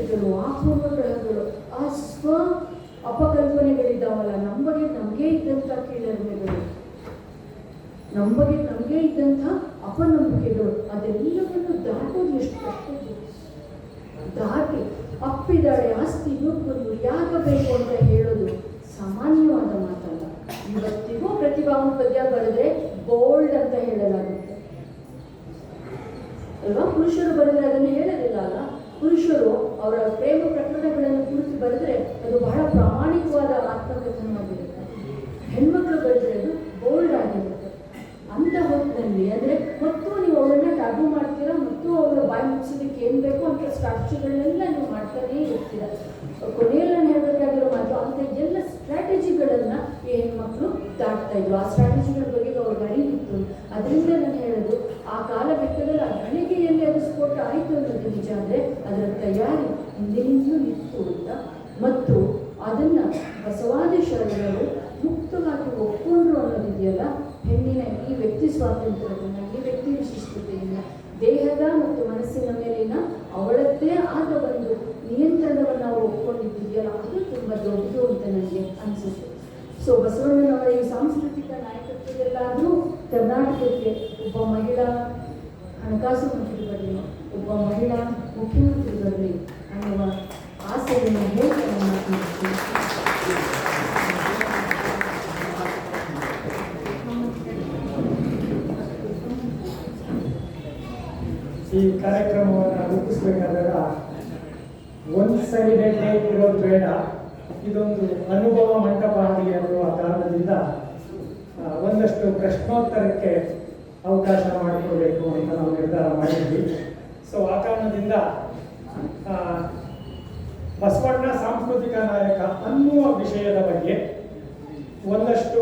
ಗ್ರಹಿಕೆಗಳು ಆ ಪೂರ್ವಗ್ರಹಗಳು ಆ ಸ್ವ ಅಪಕಲ್ಪನೆಗಳಿದ್ದಾವಲ್ಲ ನಮ್ಮ ಬಗ್ಗೆ ನಮಗೆ ಇದ್ದಂಥ ಕೀಳರಿಮೆಗಳು. ನಮ್ಮ ಬಗ್ಗೆ ನಮಗೆ ಇದ್ದಂಥ ಅಪನಂಬಿಕೆಗಳು, ಅದೆಲ್ಲವನ್ನು ದಾಟೋದು ಎಷ್ಟು ಕಷ್ಟ. ದಾಟಿ ಅಪ್ಪಿದಾಳೆ ಆಸ್ತಿ ನುಗ್ಗುದು ಯಾಕಬೇಕು ಅಂತ ಹೇಳೋದು ಸಾಮಾನ್ಯವಾದ ಮಾತಲ್ಲ. ಇವತ್ತಿಗೂ ಪ್ರತಿಭಾವಂತ ಪದ್ಯ ಬರೆದ್ರೆ ಬೋಲ್ಡ್ ಅಂತ ಹೇಳಲಾಗುತ್ತೆ. ಅಲ್ವಾ? ಪುರುಷರು ಬರೆದ್ರೆ ಅದನ್ನು ಹೇಳೋದಿಲ್ಲ ಅಲ್ಲ? ಅವರ ಪ್ರೇಮ ಪ್ರಕರಣಗಳನ್ನು ಕುರಿತು ಬರೆದ್ರೆ ಅದು ಬಹಳ ಪ್ರಾಮಾಣಿಕವಾದ ಆತ್ಮಕಥನವಾಗಿರುತ್ತೆ. ಹೆಣ್ಮಕ್ಳು ಬರೆದ್ರೆ ಅದು ಬೋಲ್ಡ್ ಆಗಿರುತ್ತೆ. ಅಂತ ಹೊತ್ತಿನಲ್ಲಿ ಅಂದ್ರೆ ಮತ್ತು ನೀವು ಅವಳನ್ನ ಟಾಗು ಮಾಡ್ತೀರಾ? ಮತ್ತು ಅವರ ಬಾಯಿ ಮುಚ್ಚೋದಕ್ಕೆ ಏನ್ ಬೇಕು? ಅಂತ ಸ್ಟ್ರಾಟಜಿಗಳನ್ನೆಲ್ಲ ನೀವು ಮಾಡ್ತಾನೇ ಇರ್ತೀರ. ಕೊನೆಯಲ್ಲಿ ನಾನು ಹೇಳ್ಬೇಕಾಗಿರೋ ಮಾತು, ಅಂತ ಎಲ್ಲ ಸ್ಟ್ರಾಟಜಿಗಳನ್ನ ಈ ಹೆಣ್ಮಕ್ಳು ದಾಟ್ತಾ ಇದ್ರು. ಆ ಸ್ಟ್ರಾಟಜಿಗಳ ಬಗ್ಗೆ ಅವ್ರಿಗೆ ಅರಿವಿತ್ತು ಅದರಿಂದ ನಾನು ಹೇಳೋದು, ಆ ಕಾಲಘಟ್ಟದಲ್ಲಿ ಆ ಗಳಿಗೆಯಲ್ಲಿ ಅದು ಸ್ಫೋಟ ಆಯಿತು ಅನ್ನೋದು ನಿಜ ಅಂದ್ರೆ ಅದರ ತಯಾರಿ ಹಿಂದಿನಿಂದಲೂ ಇತ್ತು ಅಂತ. ಮತ್ತು ಅದನ್ನ ಬಸವಾದಿ ಶರಣರು ಮುಕ್ತವಾಗಿ ಒಪ್ಕೊಂಡ್ರು ಅನ್ನೋದಿದೆಯಲ್ಲ? ಹೆಣ್ಣಿನ ಈ ವ್ಯಕ್ತಿ ಸ್ವಾತಂತ್ರ್ಯವನ್ನು ಈ ವ್ಯಕ್ತಿ ವಿಶಿಷ್ಟತೆಯಿಂದ ದೇಹದ ಮತ್ತು ಮನಸ್ಸಿನ ಮೇಲಿನ ಅವಳದ್ದೇ ಆದ ಒಂದು ನಿಯಂತ್ರಣವನ್ನು ಅವರು ಒಪ್ಕೊಂಡಿದ್ದೀಯಲ್ಲ ಅದು ತುಂಬ ದೊಡ್ಡದು ಅಂತ ನನಗೆ ಅನಿಸುತ್ತೆ. ಸೊ ಬಸವಣ್ಣನವರ ಈ ಸಾಂಸ್ಕೃತಿಕ ನಾಯಕತ್ವದಲ್ಲಾದರೂ ಕರ್ನಾಟಕಕ್ಕೆ ಒಬ್ಬ ಮಹಿಳಾ ಹಣಕಾಸು ಮಂತ್ರಿ ಮಹಿಳಾ ಮುಖ್ಯಮಂತ್ರಿ ಬರಲಿ ಅನ್ನುವ ಆಸೆಯನ್ನು ಹೇಗೆ ಈ ಕಾರ್ಯಕ್ರಮವನ್ನು ರೂಪಿಸಬೇಕಾದಾಗ ಒಂದು ಸೈಡೆಡ್ ಇರೋದು ಬೇಡ. ಇದೊಂದು ಅನುಭವ ಮಂಟಪ ಆಗಲಿ ಅನ್ನುವ ಕಾರಣದಿಂದ ಒಂದಷ್ಟು ಪ್ರಶ್ನೋತ್ತರಕ್ಕೆ ಅವಕಾಶ ಮಾಡಿಕೊಡ್ಬೇಕು ಅಂತ ನಾವು ನಿರ್ಧಾರ ಮಾಡಿದ್ವಿ. ಸೊ ಆ ಕಾರಣದಿಂದ ಬಸವಣ್ಣ ಸಾಂಸ್ಕೃತಿಕ ನಾಯಕ ಅನ್ನುವ ವಿಷಯದ ಬಗ್ಗೆ ಒಂದಷ್ಟು